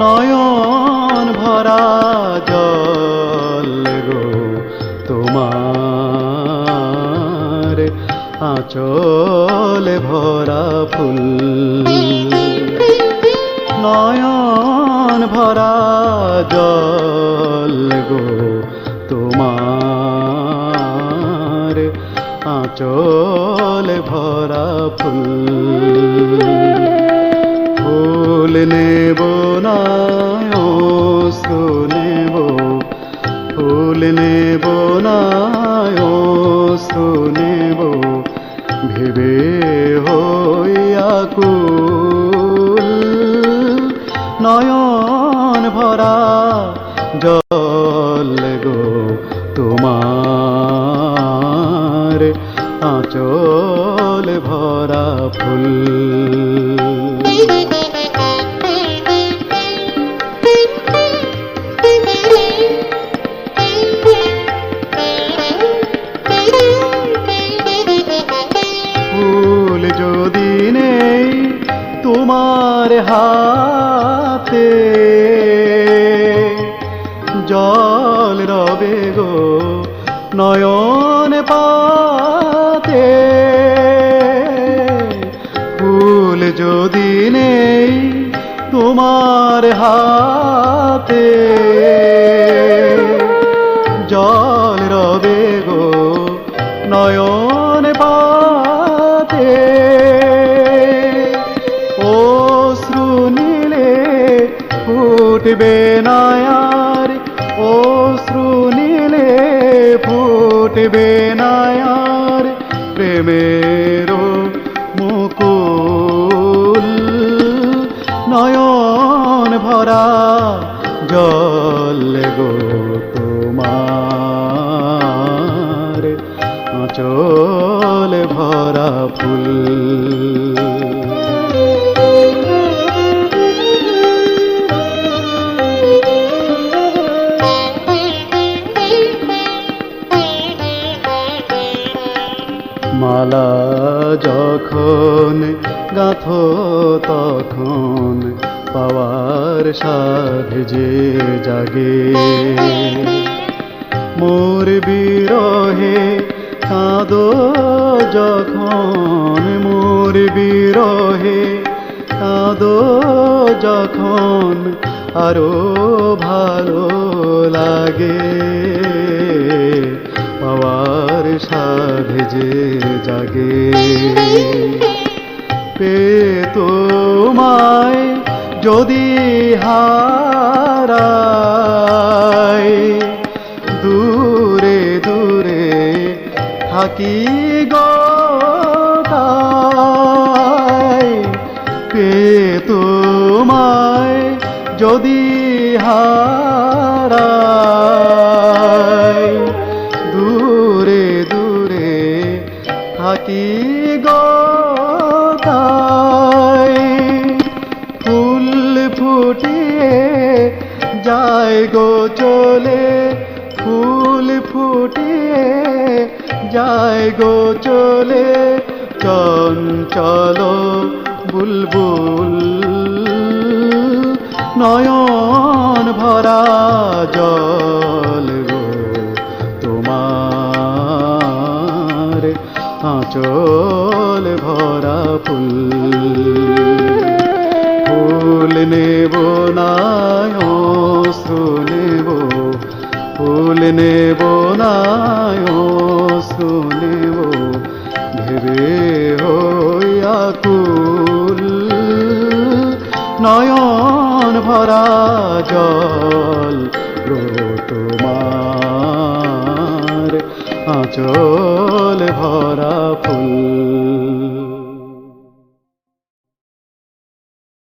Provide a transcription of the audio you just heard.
নয়ন ভরা জল গো তোমার আচল ভরা ফুল। নয়ন ভরা জল গো তোমার আচল ভরা ফুল। না অশ্রু নেব ভেবে হইয়া কুল। নয়ন ভরা জল গো তোমার আঁচল ভরা ফুল। তোমার হাতে। জল রবে গো নয়ন পাতে। ফুল যদি নেই তোমার হাতে। জল রবে ফুটবে নয়ার অশ্রু নীলে ফুটবে নয়ার মালা যখন গাথ তখন পাওয়ার সাধ যে জাগে। মোর বিরহে কাঁদো যখন, মোর বিরহে কাঁদো যখন আরও ভালো লাগে। জাগে পে তোমায় যদি হারাই দূরে দূরে থাকি গো তাই। পে তোমায় যদি হারাই চলে ফুল ফুটে যায় গো চলে চঞ্চল বুলবুল। নয়ন ভরা জল গো তোমার, আঁচল ভরা ফুল। ফুল নেব না ফুল নেব না অশ্রু নেব ভেবে হইয়া কুল। নয়ন ভরা জল তোমার আঁচল ভরা ফুল।